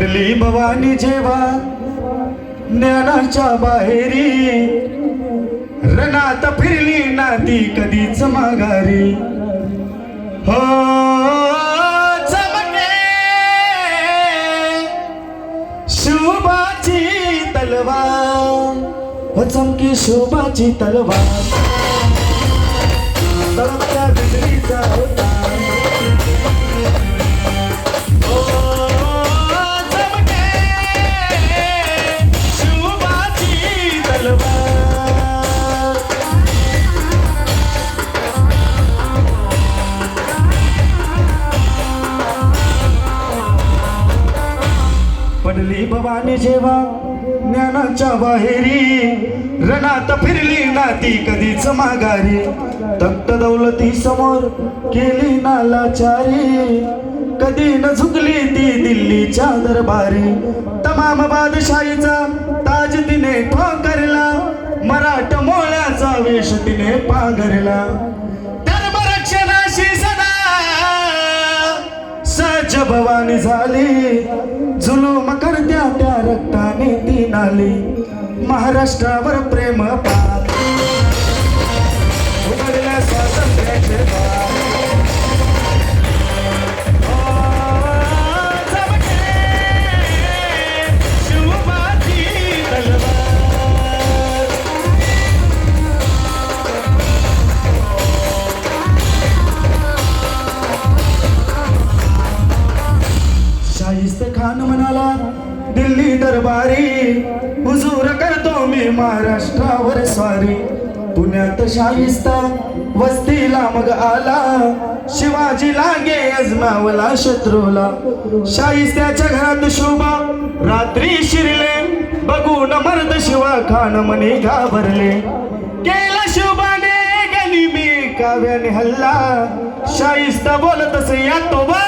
पडली भवानी जेव्हा ज्ञानाच्या बाहेरी रणात फिरली नाती कधीच माघारी. हो चमके शुभाची तलवार. हो चमकी शुभाची तलवार. तळपत्या बिजलीचा होता. फिरली भवानी जेव्हा ज्ञानाच्या बाहेरी रणात फिरली नाती कधीच माघारी. तक्त दौलती समोर केली नालाचारी. कधी न झुकली ती दिल्लीच्या दरबारी. तमाम बादशाहीचा ताज तिने ठोकरला मराठ मोळ्याचा वेश तिने पांघरला. धर्मरक्षणाशी सदा सज भवानी झाली. महाराष्ट्रावर प्रेम पात उघडल्या स्वातंत्र्याचे शाहिस्त खान म्हणाला दिल्ली दरबारी. महाराष्ट्रावर स्वारी पुण्यात शाहिस्ता वस्तीला मग आला. शिवाजी लागे अजमावला शत्रूला. शाहिस्त्याच्या घरात शोभा रात्री शिरले. बघून मर्द शिवा खान मने घाबरले. केला शोभाने गणी मी काव्याने हल्ला. शाहिस्ता बोलत या तोबा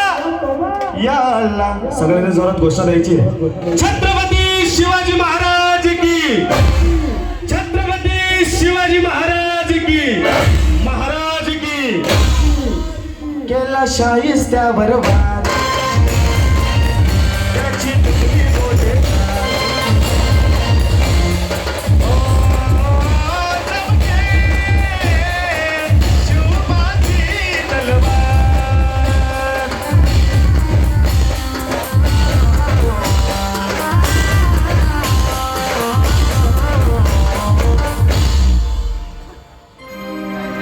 या अल्लाह सगळ्यांनी जोरात घोषणा द्यायची छत्रपती शिवाजी महाराज शाहिस्त्यावर वार.